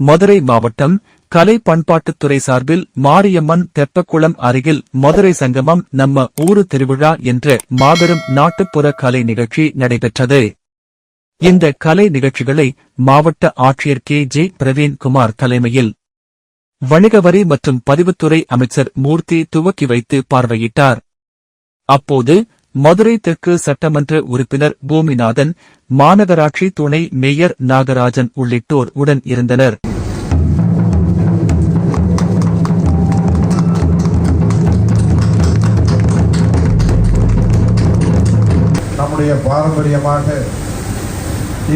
மதுரை மாவட்டம் கலை பண்பாட்டுத்துறை சார்பில் மாரியம்மன் தெப்பக்குளம் அருகில் மதுரை சங்கமம் நம்ம ஊரு திருவிழா என்ற மாபெரும் நாட்டுப்புற கலை நிகழ்ச்சி நடைபெற்றது. இந்த கலை நிகழ்ச்சிகளை மாவட்ட ஆட்சியர் கே. ஜே. பிரவீன்குமார் தலைமையில் வணிக வரி மற்றும் பதிவுத்துறை அமைச்சர் மூர்த்தி துவக்கி வைத்து பார்வையிட்டார். அப்போது மதுரை தெற்கு சட்டமன்ற உறுப்பினர் பூமிநாதன் மாநகராட்சி துணை மேயர் நாகராஜன் உள்ளிட்டோர் உடன் இருந்தனர். நம்முடைய பாரம்பரியமாக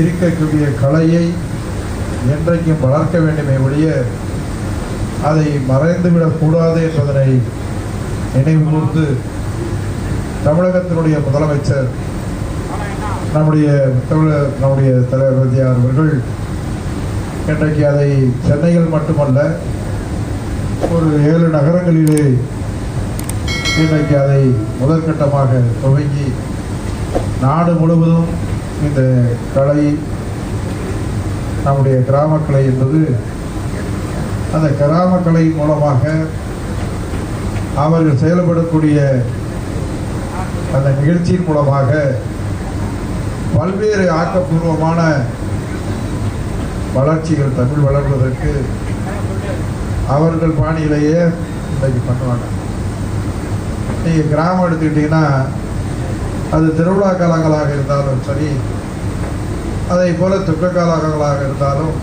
இருக்கக்கூடிய கலையை என்றைக்கும் வளர்க்க வேண்டுமே ஒழிய அதை மறைந்துவிடக்கூடாது என்பதனை நினைவுகூர்ந்து தமிழகத்தினுடைய முதலமைச்சர் நம்முடைய தமிழ நம்முடைய தலைவர் அவர்கள் இன்றைக்கு அதை சென்னையில் மட்டுமல்ல ஒரு ஏழு நகரங்களிலே இன்றைக்கு அதை முதற்கட்டமாக துவங்கி நாடு முழுவதும் இந்த கலை நம்முடைய கிராமக்கலை என்பது அந்த கிராமக்கலை மூலமாக அவர்கள் செயல்படக்கூடிய அந்த நிகழ்ச்சியின் மூலமாக பல்வேறு ஆக்கப்பூர்வமான வளர்ச்சிகள் தமிழ் வளர்வதற்கு அவர்கள் பாணியிலேயே இன்றைக்கு பண்ணுவாங்க. நீங்கள் கிராமம் எடுத்துக்கிட்டிங்கன்னா அது திருவிழா காலங்களாக இருந்தாலும் சரி அதை போல துக்க காலங்களாக இருந்தாலும்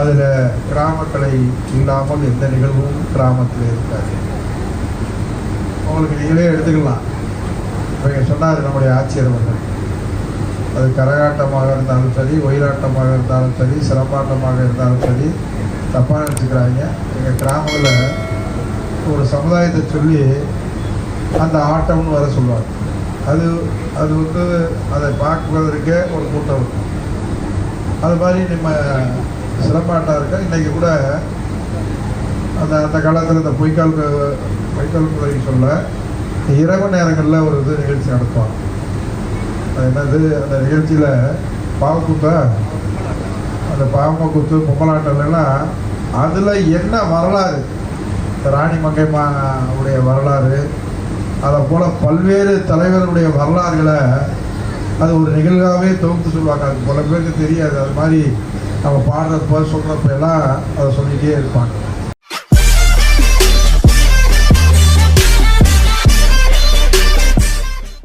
அதில் கிராமக்கலை இல்லாமல் எந்த நிகழ்வும் கிராமத்தில் இருக்காது. உங்களுக்கு நீங்களே எடுத்துக்கலாம். இவங்க சொன்னார் நம்முடைய ஆட்சியர் அவர்கள். அது கரகாட்டமாக இருந்தாலும் சரி ஒயிலாட்டமாக இருந்தாலும் சரி சிலம்பாட்டமாக இருந்தாலும் சரி தப்பாக நினச்சிக்கிறாங்க எங்கள் கிராமத்தில் ஒரு சமுதாயத்தை சொல்லி அந்த ஆட்டம்னு வர சொல்லுவாங்க. அது அது வந்து அதை பார்க்குவதற்கே ஒரு கூட்டம் இருக்கும். அது மாதிரி நம்ம சிலம்பாட்டம் இருக்க இன்றைக்கி கூட அந்த அந்த காலத்தில் இந்த பொய்க்கால் பொய்க்கால் சொல்ல இரவு நேரங்களில் ஒரு இது நிகழ்ச்சி நடத்துவாங்க. அது என்னது? அந்த நிகழ்ச்சியில் பாவக்கூத்தா அந்த பாவம குத்து பொம்மலாட்டம்லாம் அதில் என்ன வரலாறு? ராணி மங்கைமா உடைய வரலாறு அதை போல் பல்வேறு தலைவர்களுடைய வரலாறுகளை அது ஒரு நிகழ்வாகவே தொகுத்து சொல்லுவாங்க. அது பல பேருக்கு தெரியாது. அது மாதிரி நம்ம பாடுறப்ப சொல்கிறப்ப எல்லாம் அதை சொல்லிகிட்டே இருப்பாங்க.